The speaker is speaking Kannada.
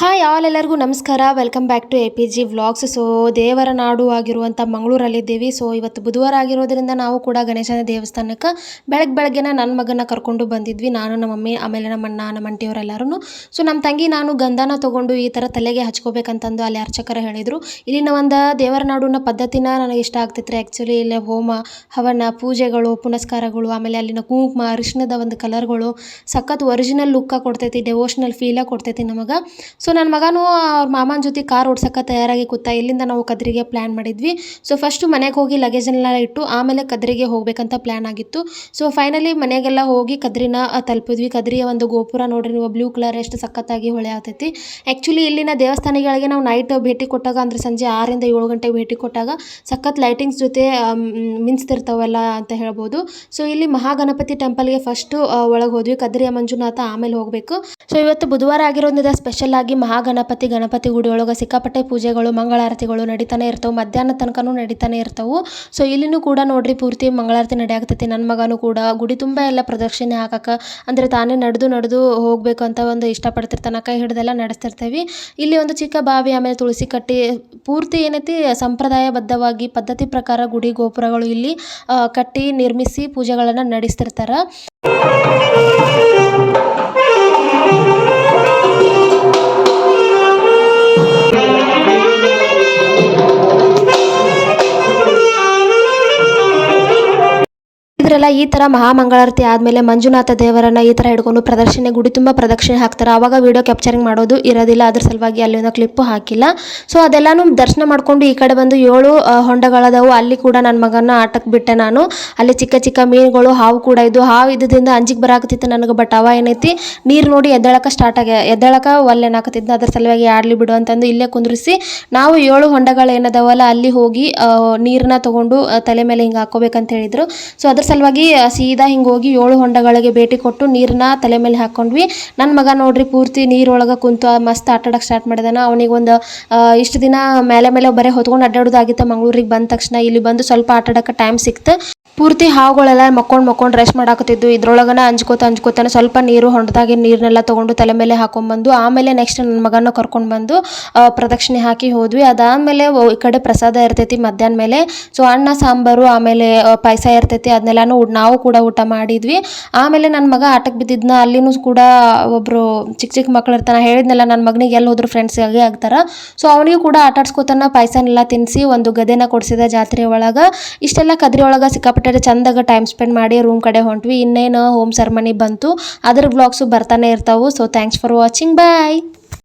ಹಾಯ್ ಆಲ್ ಎಲ್ಲರಿಗೂ ನಮಸ್ಕಾರ. Welcome back to A P G vlogs so ದೇವರ ನಾಡು ಆಗಿರುವಂಥ ಮಂಗಳೂರಲ್ಲಿದ್ದೀವಿ. ಸೊ ಇವತ್ತು ಬುಧವಾರ ಆಗಿರೋದ್ರಿಂದ ನಾವು ಕೂಡ ಗಣೇಶನ ದೇವಸ್ಥಾನಕ್ಕೆ ಬೆಳಗ್ಗೆ ಬೆಳಗ್ಗೆನ ನನ್ನ ಮಗನ ಕರ್ಕೊಂಡು ಬಂದಿದ್ವಿ. ನಾನು, ನಮ್ಮ ಮಮ್ಮಿ, ಆಮೇಲೆ ನಮ್ಮ ಅಣ್ಣ, ನಮ್ಮ ಅಂಟಿಯವರೆಲ್ಲರೂ ಸೊ ನಮ್ಮ ತಂಗಿ ನಾನು ಗಂಧನ ತೊಗೊಂಡು ಈ ಥರ ತಲೆಗೆ ಹಚ್ಕೋಬೇಕಂತಂದು ಅಲ್ಲಿ ಅರ್ಚಕರ ಹೇಳಿದರು. ಇಲ್ಲಿನ ಒಂದು ದೇವರ ನಾಡಿನ ಪದ್ಧತಿನ ನನಗೆ ಇಷ್ಟ ಆಗ್ತಿತ್ತು ಆ್ಯಕ್ಚುಲಿ ಇಲ್ಲಿ ಹೋಮ, ಹವನ, ಪೂಜೆಗಳು, ಪುನಸ್ಕಾರಗಳು, ಆಮೇಲೆ ಅಲ್ಲಿನ ಕುಂಕುಮ, ಅರಿಶಿಣದ ಒಂದು ಕಲರ್ಗಳು ಸಖತ್ ಒರಿಜಿನಲ್ ಲುಕ್ಕ ಕೊಡ್ತೈತಿ ಡೆವೋಷ್ನಲ್ ಫೀಲ ಕೊಡ್ತೈತಿ ನಮಗೆ. ಸೊ ನನ್ನ ಮಗನೂ ಅವ್ರ ಮಾಮನ ಜೊತೆ ಕಾರ್ ಓಡ್ಸಕ್ಕೆ ತಯಾರಾಗಿ ಕೂತ ಇಲ್ಲಿಂದ ನಾವು ಕದ್ರಿಗೆ ಪ್ಲ್ಯಾನ್ ಮಾಡಿದ್ವಿ. ಸೊ ಫಸ್ಟು ಮನೆಗೆ ಹೋಗಿ ಲಗೇಜನ್ನೆಲ್ಲ ಇಟ್ಟು ಆಮೇಲೆ ಕದ್ರಿಗೆ ಹೋಗ್ಬೇಕಂತ ಪ್ಲ್ಯಾನ್ ಆಗಿತ್ತು. ಸೊ ಫೈನಲಿ ಮನೆಗೆಲ್ಲ ಹೋಗಿ ಕದ್ರಿನ ತಲುಪಿದ್ವಿ. ಕದ್ರಿಯ ಒಂದು ಗೋಪುರ ನೋಡ್ರಿ, ನೀವು ಬ್ಲೂ ಕಲರ್ ಎಷ್ಟು ಸಖತ್ತಾಗಿ ಹೊಳೆ ಆಗ್ತೈತಿ. ಆ್ಯಕ್ಚುಲಿ ಇಲ್ಲಿನ ದೇವಸ್ಥಾನಗಳಿಗೆ ನಾವು ನೈಟ್ ಭೇಟಿ ಕೊಟ್ಟಾಗ, ಅಂದರೆ ಸಂಜೆ ಆರರಿಂದ ಏಳು ಗಂಟೆಗೆ ಭೇಟಿ ಕೊಟ್ಟಾಗ ಸಖತ್ ಲೈಟಿಂಗ್ಸ್ ಜೊತೆ ಮಿಂಚ್ತಿರ್ತಾವೆಲ್ಲ ಅಂತ ಹೇಳ್ಬೋದು. ಸೊ ಇಲ್ಲಿ ಮಹಾಗಣಪತಿ ಟೆಂಪಲ್ಗೆ ಫಸ್ಟು ಒಳಗೆ ಹೋದ್ವಿ. ಕದ್ರಿಯ ಮಂಜುನಾಥ ಆಮೇಲೆ ಹೋಗಬೇಕು. ಸೊ ಇವತ್ತು ಬುಧವಾರ ಆಗಿರೋದ್ರಿಂದ ಸ್ಪೆಷಲ್ ಆಗಿ ಮಹಾಗಣಪತಿ, ಗಣಪತಿ ಗುಡಿ ಒಳಗೆ ಸಿಕ್ಕಾಪಟ್ಟೆ ಪೂಜೆಗಳು, ಮಂಗಳಾರತಿಗಳು ನಡೀತಾನೆ ಇರ್ತವೆ. ಮಧ್ಯಾಹ್ನ ತನಕನೂ ನಡೀತಾನೆ ಇರ್ತವೆ. ಸೊ ಇಲ್ಲಿನೂ ಕೂಡ ನೋಡ್ರಿ ಪೂರ್ತಿ ಮಂಗಳಾರತಿ ನಡೆಯಾಗ್ತೈತಿ ನನ್ನ ಮಗನೂ ಕೂಡ ಗುಡಿ ತುಂಬ ಎಲ್ಲ ಪ್ರದಕ್ಷಿಣೆ ಹಾಕಕ್ಕೆ ಅಂದರೆ ತಾನೇ ನಡೆದು ನಡೆದು ಹೋಗಬೇಕು ಅಂತ ಒಂದು ಇಷ್ಟಪಡ್ತಿರ್ತಾನೆ. ಕೈ ಹಿಡ್ದೆಲ್ಲ ನಡೆಸ್ತಿರ್ತೇವೆ. ಇಲ್ಲಿ ಒಂದು ಚಿಕ್ಕ ಬಾವಿ, ಆಮೇಲೆ ತುಳಸಿ ಕಟ್ಟಿ, ಪೂರ್ತಿ ಏನೈತಿ ಸಂಪ್ರದಾಯಬದ್ಧವಾಗಿ ಪದ್ಧತಿ ಪ್ರಕಾರ ಗುಡಿ ಗೋಪುರಗಳು ಇಲ್ಲಿ ಕಟ್ಟಿ ನಿರ್ಮಿಸಿ ಪೂಜೆಗಳನ್ನು ನಡೆಸ್ತಿರ್ತಾರೆ. ಇದ್ರೆಲ್ಲ ಈ ತರ ಮಹಾಮಂಗಳಾರತಿ ಆದಮೇಲೆ ಮಂಜುನಾಥ ದೇವರನ್ನ ಈ ತರ ಹಿಡ್ಕೊಂಡು ಪ್ರದರ್ಶನೆ ಗುಡಿ ತುಂಬ ಪ್ರದಕ್ಷಿಣೆ ಹಾಕ್ತಾರೆ. ಅವಾಗ ವಿಡಿಯೋ ಕ್ಯಾಪ್ಚರಿಂಗ್ ಮಾಡೋದು ಇರೋದಿಲ್ಲ, ಅದ್ರ ಸಲುವಾಗಿ ಅಲ್ಲಿ ಒಂದು ಕ್ಲಿಪ್ಪು ಹಾಕಿಲ್ಲ. ಸೊ ಅದೆಲ್ಲಾನು ದರ್ಶನ ಮಾಡ್ಕೊಂಡು ಈ ಕಡೆ ಬಂದು ಏಳು ಹೊಂಡಗಳದವು ಹೊಂಡಗಳದಾವು. ಅಲ್ಲಿ ಕೂಡ ನನ್ನ ಮಗನ ಆಟಕ್ಕೆ ಬಿಟ್ಟೆ ನಾನು. ಅಲ್ಲಿ ಚಿಕ್ಕ ಚಿಕ್ಕ ಮೀನುಗಳು, ಹಾವು ಕೂಡ ಇದ್ದು ಹಾವು ಇದ್ದಿಂದ ಅಂಜಿಗೆ ಬರಾಕತ್ತಿತ್ತು ನನಗೆ ಬಟ್ ಅವ ಏನೈತಿ, ನೀರು ನೋಡಿ ಎದ್ದಳಕ ಸ್ಟಾರ್ಟ್ ಆಗ ಎದ್ದೇಳಕ್ಕೆ ಒಲ್ಲೆನಾಕತ್ತಿದ್ದ ಅದ್ರ ಸಲುವಾಗಿ ಆಡ್ಲಿ ಬಿಡು ಅಂತಂದು ಇಲ್ಲೇ ಕುಂದ್ರಿಸಿ, ನಾವು ಏಳು ಹೊಂಡಗಳು ಏನದವಲ್ಲ ಅಲ್ಲಿ ಹೋಗಿ ನೀರನ್ನ ತಗೊಂಡು ತಲೆ ಮೇಲೆ ಹಿಂಗೆ ಹಾಕೋಬೇಕಂತ ಹೇಳಿದ್ರು. ಸೊ ಅದ್ರ ಸಲುವಾಗಿ ಆ, ಸೀದಾ ಹಿಂಗೆ ಹೋಗಿ ಏಳು ಹೊಂಡಗಳಿಗೆ ಭೇಟಿ ಕೊಟ್ಟು ನೀರನ್ನ ತಲೆ ಮೇಲೆ ಹಾಕ್ಕೊಂಡ್ವಿ ನನ್ನ ಮಗ ನೋಡ್ರಿ ಪೂರ್ತಿ ನೀರೊಳಗೆ ಕುಂತು ಮಸ್ತ್ ಆಟ ಆಡಕ್ಕೆ ಸ್ಟಾರ್ಟ್ ಮಾಡಿದಾನ. ಅವನಿಗೆ ಒಂದು ಇಷ್ಟು ದಿನ ಮೇಲೆ ಮೇಲೆ ಬರೀ ಹೊತ್ಕೊಂಡು ಅಡ್ಡಾಡೋದಾಗಿತ್ತು ಮಂಗಳೂರಿಗೆ ಬಂದ ತಕ್ಷಣ ಇಲ್ಲಿ ಬಂದು ಸ್ವಲ್ಪ ಆಟ ಆಡಕ್ಕೆ ಟೈಮ್ ಸಿಕ್ತು. ಪೂರ್ತಿ ಹಾವುಗಳೆಲ್ಲ ಮಕ್ಕೊಂಡು ಮಕ್ಕೊಂಡು ರೆಸ್ಟ್ ಮಾಡಾಕತ್ತಿದ್ದು. ಇದ್ರೊಳಗನ ಅಂಜ್ಕೋತ ಅಂಜ್ಕೋತಾನೆ ಸ್ವಲ್ಪ ನೀರು ಹೊಂಡದಾಗಿ ನೀರನ್ನೆಲ್ಲ ತೊಗೊಂಡು ತಲೆ ಮೇಲೆ ಹಾಕೊಂಡ್ಬಂದು ಆಮೇಲೆ ನೆಕ್ಸ್ಟ್ ನನ್ನ ಮಗನ ಕರ್ಕೊಂಡು ಬಂದು ಪ್ರದಕ್ಷಿಣೆ ಹಾಕಿ ಹೋದ್ವಿ. ಅದಾದಮೇಲೆ ಈ ಕಡೆ ಪ್ರಸಾದ ಇರ್ತೈತಿ ಮಧ್ಯಾಹ್ನ ಮೇಲೆ. ಸೊ ಅನ್ನ, ಸಾಂಬಾರು, ಆಮೇಲೆ ಪಾಯಸ ಇರ್ತೈತಿ ಅದನ್ನೆಲ್ಲನೂ ನಾವು ಕೂಡ ಊಟ ಮಾಡಿದ್ವಿ. ಆಮೇಲೆ ನನ್ನ ಮಗ ಆಟಕ್ಕೆ ಬಿದ್ದಿದ್ನ, ಅಲ್ಲಿನೂ ಕೂಡ ಒಬ್ಬರು ಚಿಕ್ಕ ಚಿಕ್ಕ ಮಕ್ಳು ಇರ್ತಾನೆ ಹೇಳಿದ್ನೆಲ್ಲ ನನ್ನ ಮಗನಿಗೆ ಎಲ್ಲಿ ಹೋದ್ರು ಫ್ರೆಂಡ್ಸ್ಗಾಗಿ ಆಗ್ತಾರೆ. ಸೊ ಅವನಿಗೂ ಕೂಡ ಆಟಾಡ್ಸ್ಕೊತಾನ ಪಾಯಸನೆಲ್ಲ ತಿನ್ನಿಸಿ ಒಂದು ಗದೆನ ಕೊಡಿಸಿದ ಜಾತ್ರೆ ಒಳಗೆ. ಇಷ್ಟೆಲ್ಲ ಕದ್ರಿ ಒಳಗೆ ಸಿಕ್ಕಾಪಟ್ಟೆ ಚಂದಾಗ ಟೈಮ್ ಸ್ಪೆಂಡ್ ಮಾಡಿ ರೂಮ್ ಕಡೆ ಹೊಂಟ್ವಿ. ಇನ್ನೇನು ಹೋಮ್ ಸೆರೆಮನಿ ಬಂತು. ಅದ್ರ ಬ್ಲಾಗ್ಸು ಬರ್ತಾನೆ ಇರ್ತಾವು. So thanks for watching bye